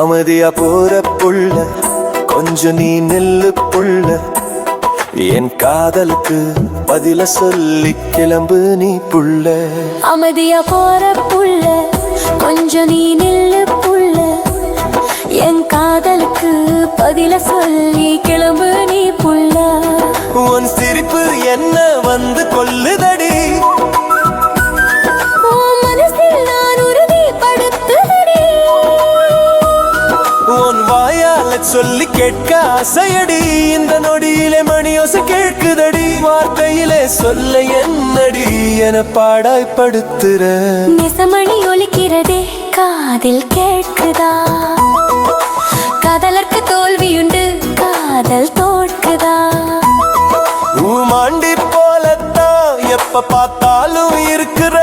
அமைதியா போற புள்ள கொஞ்சம் நீ நெல்லு புள்ள என் காதலுக்கு பதில சொல்லி கிளம்பு நீ புள்ள. அமைதியா போற புள்ள கொஞ்சம் நீ நில்லு புள்ள. என் காதலுக்கு பதில சொல்லி கிளம்பு நீ புள்ள. உன் சிரிப்பு என்ன வந்து கொல்லுதடி சொல்லி கேட்க ஆசையடி. இந்த நொடியிலே மணியோசை கேட்குதடி. வார்த்தையிலே சொல்ல என்னடி என பாடாய்ப்படுத்துற. நெசமணி ஒலிக்கிறதே காதில் கேட்குதா? காதலர்க்கு தோல்வியுண்டு காதல் தோற்குதா? ஊமாண்டி போலத்தான் எப்ப பார்த்தாலும் இருக்கிற.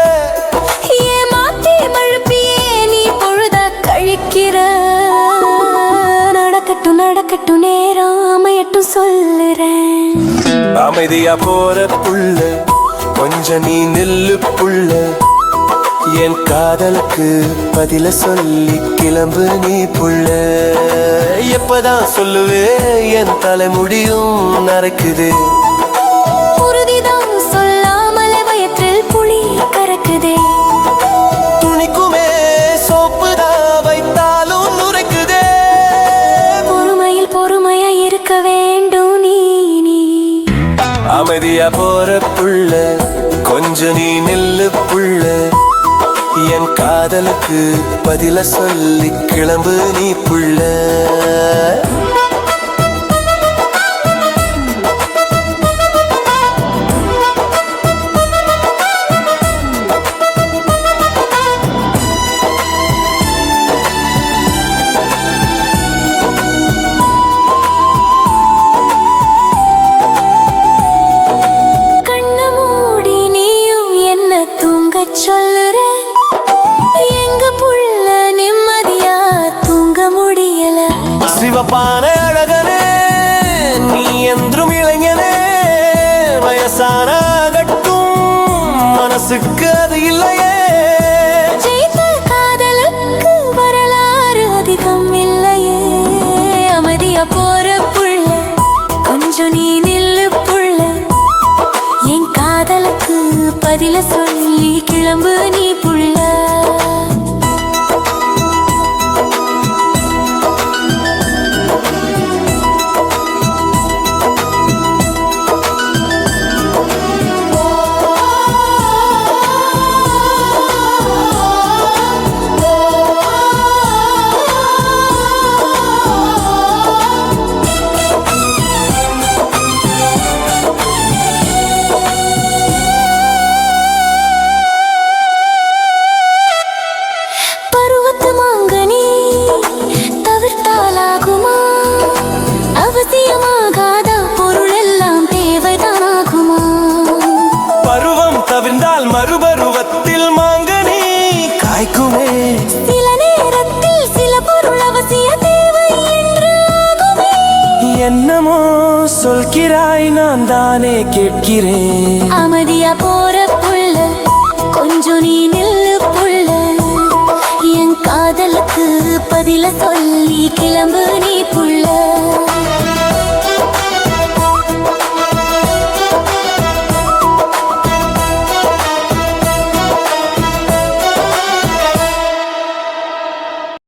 நடக்கட்டும் நேரம் அமையட்டும் சொல்லுறேன். அமைதியா போற புள்ள கொஞ்சம் நீ நில்லு புள்ள. என் காதலுக்கு பதில சொல்லி கிளம்பு நீ புள்ள. எப்பதான் சொல்லுவே என் தலைமுடியும் நரைக்குது. என் காதலுக்கு பதில சொல்லி கிளம்பு நீ புள்ள. சிவப்பான அழகனே நீ என்றும் இளைஞனே. வயசானாகட்டும் மனசுக்கு அது இல்லையே. போற புள்ள கொஞ்சம் நீ நில்லு புள்ள. என் காதலுக்கு பதில சொல்லி கிளம்பு நீ புள்ள. காய்க்குமே சில நேரத்தில் சில பொருள் அவசிய தேவை என்னமோ சொல்கிறாய் நான் தானே கேட்கிறேன். அமைதியா போற புள்ள கொஞ்சம் நீ நில்லு புள்ள. என் காதலுக்கு பதில சொல்லி கிளம்பு